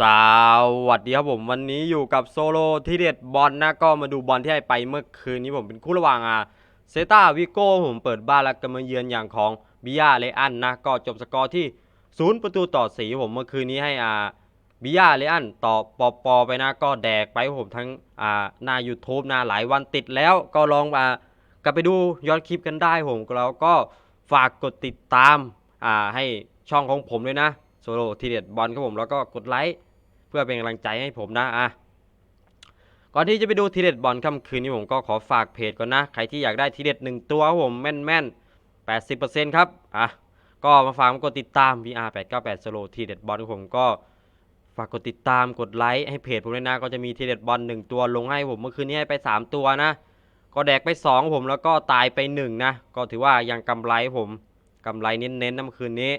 สวัสดีครับผมวันนี้อยู่กับโซโลที่เด็ดบอลนะก็มาดูบอลที่ให้ไปเมื่อคืนนี้ผมเป็นคู่ระหว่างอ่าเซตาวิโก้ผมเปิดบ้านแล้วก็มาเยือนอย่างของบิยาเลอันนะก็จบสกอร์ที่ศูนย์ประตูต่อสีผมเมื่อคืนนี้ให้อ่าบิยาเลอันต่อปอปอไปนะก็แดกไปผมทั้งอ่าหน้า YouTube นะหลายวันติดแล้วก็ลองมากลับไปดูย้อนคลิปกันได้ผมแล้วก็ฝากกดติดตามอ่าให้ช่องของผมด้วยนะ โซโลทีเด็ดบอลครับผมแล้วก็กดไลค์เพื่อเป็นกำลังใจให้ผมนะอะก่อนที่จะไปดูทีเด็ดบอลค่ำคืนนี้ผมก็ขอฝากเพจก่อนนะใครที่อยากได้ทีเด็ดหนึ่งตัวครับผมแม่นแม่นๆ80%ครับอะก็มาฝากกดติดตาม VR 898 Solo ทีเด็ดบอลของผมก็ฝากกดติดตามกดไลค์ให้เพจผมด้วยนะ ก็จะมีทีเด็ดบอลหนึ่งตัวลงให้ผมเมื่อคืนนี้ให้ไป 3 ตัวนะ ก็แดกไป 2 ผมแล้วก็ตายไป1นะก็ถือว่ายังกำไรผมกำไรเน้นๆนะเมื่อคืนนี้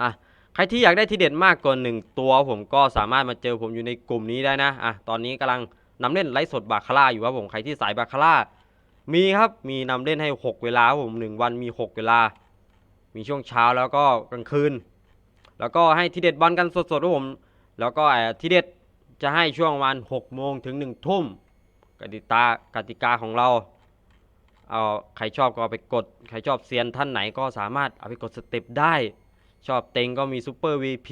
อะใครที่อยากได้ทีเด็ดมากกว่าหนึ่งตัวผมก็สามารถมาเจอผมอยู่ในกลุ่มนี้ได้นะอะตอนนี้กำลังนำเล่นไลฟ์สดบาคาร่าอยู่ครับผมใครที่สายบาคาร่ามีครับมีนำเล่นให้ 6 เวลาครับผม1วันมี 6 เวลา มีช่วงเช้าแล้วก็กลางคืน แล้วก็ให้ทีเด็ดบอลกันสดๆครับผม แล้วก็ไอ้ทีเด็ดจะให้ช่วงวัน6โมงถึง1ทุ่มกติกากติกาของเราเอาใครชอบก็เอาไปกด ใครชอบเซียนท่านไหนก็สามารถเอาไปกดสเต็ปได้ ชอบเต็งก็มีซูเปอร์ VP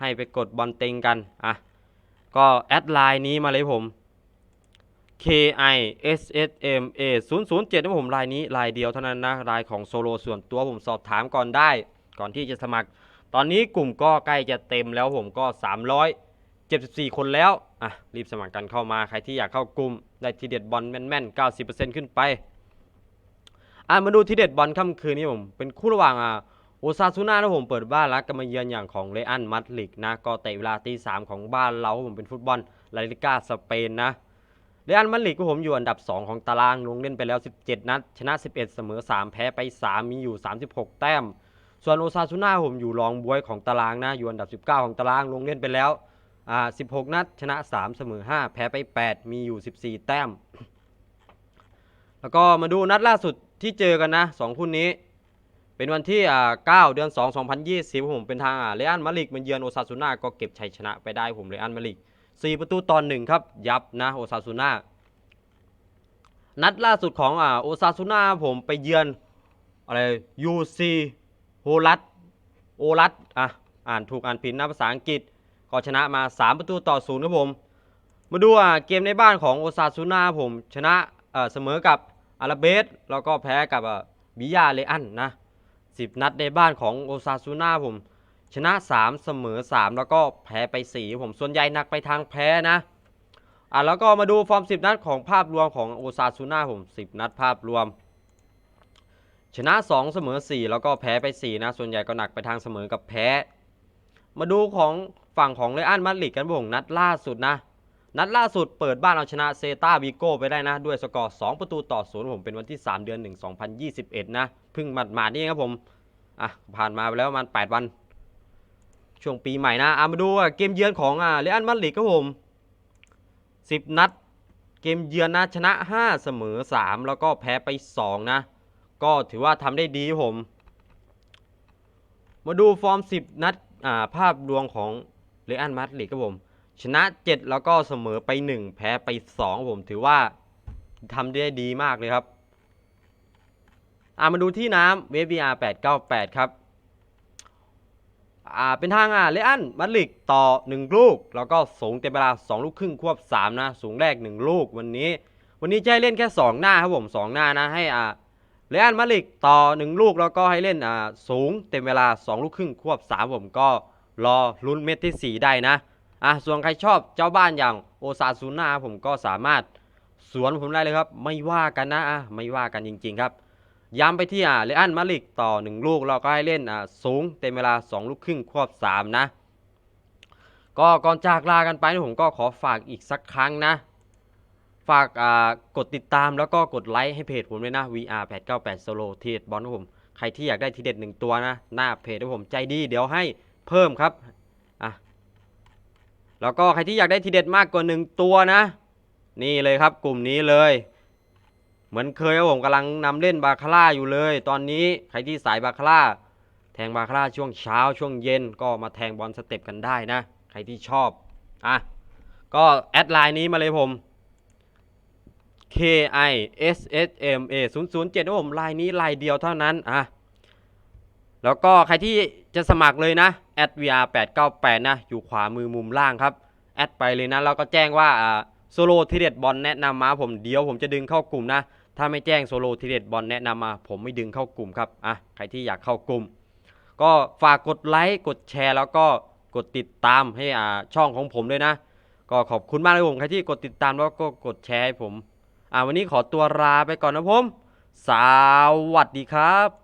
ให้ไปกดบอลเต็งกัน อะ ก็แอดไลน์นี้มาเลยผม K I S S M A 0 0 7นะผมลายนี้ลายเดียวเท่านั้นนะลายของโซโลส่วนตัวผมสอบถามก่อนได้ ก่อนที่จะสมัคร ตอนนี้กลุ่มก็ใกล้จะเต็มแล้วผมก็ 374 คนแล้ว อะ รีบสมัครกันเข้ามาใครที่อยากเข้ากลุ่ม ได้ทีเด็ดบอลแม่นๆ 90%ขึ้นไป อะมาดูทีเด็ดบอลค่ำคืนนี้ผม เป็นคู่ระหว่างอะ โอซาซูน่านะผมเปิดบ้านแล้วก็มาเยือนอย่างของเรอันมัดลิกนะก็เตะเวลาตีสามของบ้านเราผมเป็นฟุตบอลลาลิก้าสเปนนะเรอันมัดลิกก็ผมอยู่อันดับ 2 ของตารางลงเล่นไปแล้ว 17 นัด ชนะ 11 เสมอ 3 แพ้ไป 3 มีอยู่ 36 แต้ม ส่วนโอซาซูน่าผมอยู่รองบวยของตารางนะอยู่อันดับ 19 ของตารางลงเล่นไปแล้วอ่า16 นัด ชนะ 3 เสมอ 5 แพ้ไป 8 มีอยู่ 14 แต้ม แล้วก็มาดูนัดล่าสุดที่เจอกันนะสองคู่นี้ เป็นวันที่อ่า9เดือน 2 2020ผมเป็นทางอ่าเรอัลมาดริกมันเยือนโอซาซูน่าก็เก็บชัยชนะไปได้ผมเรอัลมาดริก4 ประตูตอนหนึ่งครับ ยับนะโอซาซูน่านัดล่าสุดของอ่าโอซาซูน่าผมไปเยือนอะไรยูซีโฮลัตโอลัตอะอ่านถูกอ่านผิดนะภาษาอังกฤษก็ชนะมา 3 ประตูต่อศูนย์ครับผม มาดูอ่าเกมในบ้านของโอซาซูน่าผมชนะเสมอกับอาราเบสแล้วก็แพ้กับบิยาเลอันนะ 10 นัดในบ้านของโอซาซูน่าผม ชนะ 3 เสมอ 3 แล้วก็แพ้ไป 4 ผมส่วนใหญ่หนักไปทางแพ้นะอะแล้วก็มาดูฟอร์ม 10 นัดของภาพรวมของโอซาซูน่าผม 10 นัดภาพรวม ชนะ 2 เสมอ 4 แล้วก็แพ้ไป 4 นะ ส่วนใหญ่ก็หนักไปทางเสมอกับแพ้ มาดูของฝั่งของเรอัลมาดริดกันผมนัดล่าสุดนะ นัดล่าสุดเปิดบ้านเอาชนะเซตาวิโก้ไปได้นะ ด้วยสกอร์ 2 ประตูต่อศูนย์ผมเป็นวันที่ 3 เดือน 1 2021 นะเพิ่งหมัดมาดๆนี่เองครับผม อะ ผ่านมาไปแล้วประมาณ 8 วัน ช่วงปีใหม่นะอะมาดูเกมเยือนของอ่าเรอัลมาดริดครับผม 10 นัด เกมเยือนนะชนะ 5 เสมอ 3 แล้วก็แพ้ไป 2 นะ ก็ถือว่าทำได้ดีผม มาดูฟอร์ม 10 นัดอ่าภาพรวมของเรอัลมาดริดครับผม ชนะ 7 แล้วก็เสมอไป 1 แพ้ไป 2 ผมถือว่าทำได้ดีมากเลยครับอ่ามาดูที่น้ำเวฟ VR 898ครับอ่าเป็นทางอ่าเลอันมาดริดต่อ 1 ลูก แล้วก็สูงเต็มเวลา 2 ลูกครึ่งควบ 3 นะ สูงแรก 1 ลูกวันนี้ วันนี้จะให้เล่นแค่ 2 หน้าครับผม 2 หน้านะให้อ่าเลอันมาดริดต่อ 1 ลูกแล้วก็ให้เล่นอ่าสูงเต็มเวลา 2 ลูกครึ่งควบ 3 ผมก็รอลุ้นเม็ดที่ 4 ได้นะ อะส่วนใครชอบเจ้าบ้านอย่างโอซาซูน่าผมก็สามารถสวนผมได้เลยครับ ไม่ว่ากันนะอะไม่ว่ากันจริง ๆ ครับย้ำไปที่อ่าเลอันมาดริกต่อ 1 ลูกเราก็ให้เล่นอ่าสูงเต็มเวลา 2 ลูกครึ่งควบ 3 นะ ก็ก่อนจากลากันไปผมก็ขอฝากอีกสักครั้งนะ ฝากอ่ากดติดตามแล้วก็กดไลค์ให้เพจผมด้วยนะ VR 898 Solo ทีเด็ดบอลของผมใครที่อยากได้ทีเด็ดหนึ่งตัวนะ หน้าเพจของผมใจดี เดี๋ยวให้เพิ่มครับอะ แล้วก็ใครที่อยากได้ทีเด็ดมากกว่าหนึ่งตัวนะ นี่เลยครับกลุ่มนี้เลย เหมือนเคยผมกำลังนำเล่นบาคาร่าอยู่เลย ตอนนี้ใครที่สายบาคาร่าแทงบาคาร่าช่วงเช้าช่วงเย็นก็มาแทงบอลสเต็ปกันได้นะ ใครที่ชอบอะก็แอดไลน์นี้มาเลยผม K I S S M A 0 0 7ผมไลน์นี้ไลน์เดียวเท่านั้นอะแล้วก็ใครที่จะสมัครเลยนะ @vr 8 9 8นะอยู่ขวามือมุมล่างครับแอดไปเลยนะแล้วก็แจ้งว่าอ่าโซโลทีเด็ดบอลแนะนำมาผมเดี๋ยวผมจะดึงเข้ากลุ่มนะถ้าไม่แจ้งโซโลทีเด็ดบอลแนะนำมา ผมไม่ดึงเข้ากลุ่มครับอะใครที่อยากเข้ากลุ่ม ก็ฝากกดไลค์กดแชร์ แล้วก็กดติดตามให้อ่าช่องของผมด้วยนะ ก็ขอบคุณมากเลยผมใครที่กดติดตามแล้วก็กดแชร์ให้ผมอ่าวันนี้ขอตัวลาไปก่อนนะผม สวัสดีครับ